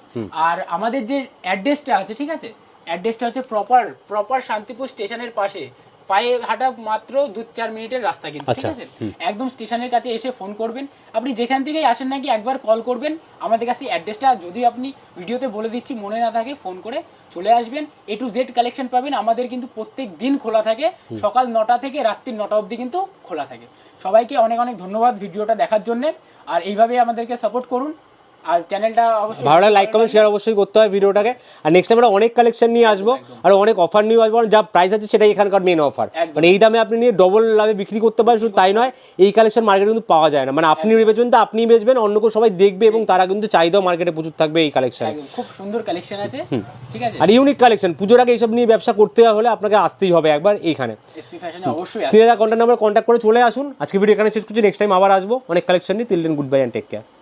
Speaker 1: আর আমাদের যে অ্যাড্রেসটা আছে ঠিক আছে? অ্যাড্রেসটা হচ্ছে প্রপার প্রপার শান্তিপুর স্টেশনের পাশে। পায়ে হাঁটা মাত্র দু চার মিনিটের রাস্তা কিন্তু ঠিক
Speaker 2: আচ্ছা,
Speaker 1: আছে একদম স্টেশনের কাছে এসে ফোন করবেন। আপনি যেখান থেকেই আসেন নাকি একবার কল করবেন। আমাদের কাছে অ্যাড্রেসটা যদি আপনি ভিডিওতে বলে দিচ্ছি মনে না থাকে ফোন করে চলে আসবেন। এ টু জেড কালেকশন পাবেন। আমাদের কিন্তু প্রত্যেক দিন খোলা থাকে। সকাল নটা থেকে রাত্রি নটা অবধি কিন্তু খোলা থাকে। সবাইকে অনেক অনেক ধন্যবাদ ভিডিওটা দেখার জন্য। আর এইভাবে আমাদেরকে সাপোর্ট করুন। আর চ্যানেলটা অবশ্যই
Speaker 2: ভালো লাগে লাইক কমেন্ট শেয়ার অবশ্যই করতে হয় ভিডিওটাকে। আর নেক্সট আমরা অনেক কালেকশন নিয়ে আসব আর অনেক অফার নিয়ে আসব যা প্রাইস আছে সেটাই এখানকার মেন অফার মানে এই দামে আপনি নিয়ে ডবল লাভে বিক্রি করতে পারেন শুধু তাই নয় এই কালেকশন মার্কেটে কিন্তু পাওয়া যায় না। মানে আপনি বেচবেন তো আপনি বেচবেন অন্য কেউ সবাই দেখবে এবং তারা কিন্তু চাহিদাও মার্কেটে প্রচুর থাকবে এই কালেকশন
Speaker 1: খুব সুন্দর কালেকশন আছে ঠিক আছে?
Speaker 2: আর ইউনিক কালেকশন পুজোর আগে এইসব নিয়ে ব্যবসা করতে হলে আপনাকে আসতেই হবে একবার এইখানে।
Speaker 1: আসুন।
Speaker 2: কন্ট্যাক্ট নাম্বার কন্ট্যাক্ট করে চলে আসুন। আজকে ভিডিও এখানে শেষ করছি নেক্সট টাইম আবার আসব। অনেক কালেকশন নিয়ে তিল good bye and take care